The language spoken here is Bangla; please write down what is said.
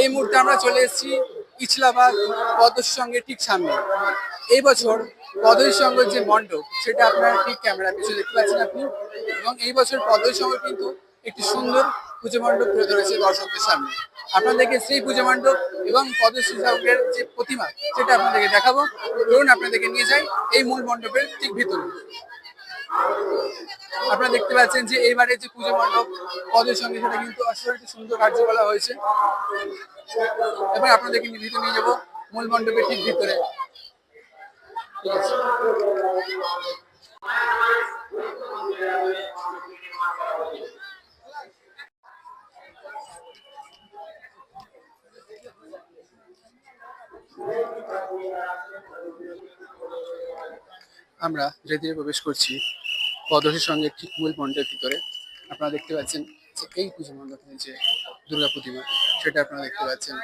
এই মুহূর্তে আমরা চলে এসেছি ইছলাবাদ পদর সঙ্গে ঠিক সামনে। এই বছর পদর সঙ্গের যে মণ্ডপ, সেটা আপনারা ঠিক ক্যামেরা পিছনে দেখতে পাচ্ছেন আপনি। এবং এই বছর পদর সঙ্গে কিন্তু একটি সুন্দর পুজো মণ্ডপ তুলে ধরেছে দর্শকদের সামনে। আপনাদেরকে সেই পুজো মণ্ডপ এবং পদশ্রী সঙ্গের যে প্রতিমা, সেটা আপনাদেরকে দেখাবো। ধরুন আপনাদেরকে নিয়ে যাই এই মূল মণ্ডপের ঠিক ভিতরে। আপনারা দেখতে পাচ্ছেন যে এবারে যে পুজো মণ্ডপ, পদের সঙ্গে সেটা কিন্তু অসাধারণ সুন্দর কার্যকলাপ হয়েছে। এবার আপনাদেরকে ভিতরে নিয়ে যাব মূল মণ্ডপের ঠিক ভিতরে। আমরা ধীরে প্রবেশ করছি পদশের সঙ্গে ঠিক মূল মণ্ডপের ভিতরে আপনারা দেখতে পাচ্ছেন যে এই পুজো মণ্ডপের যে দুর্গা প্রতিমা, সেটা আপনারা দেখতে পাচ্ছেন।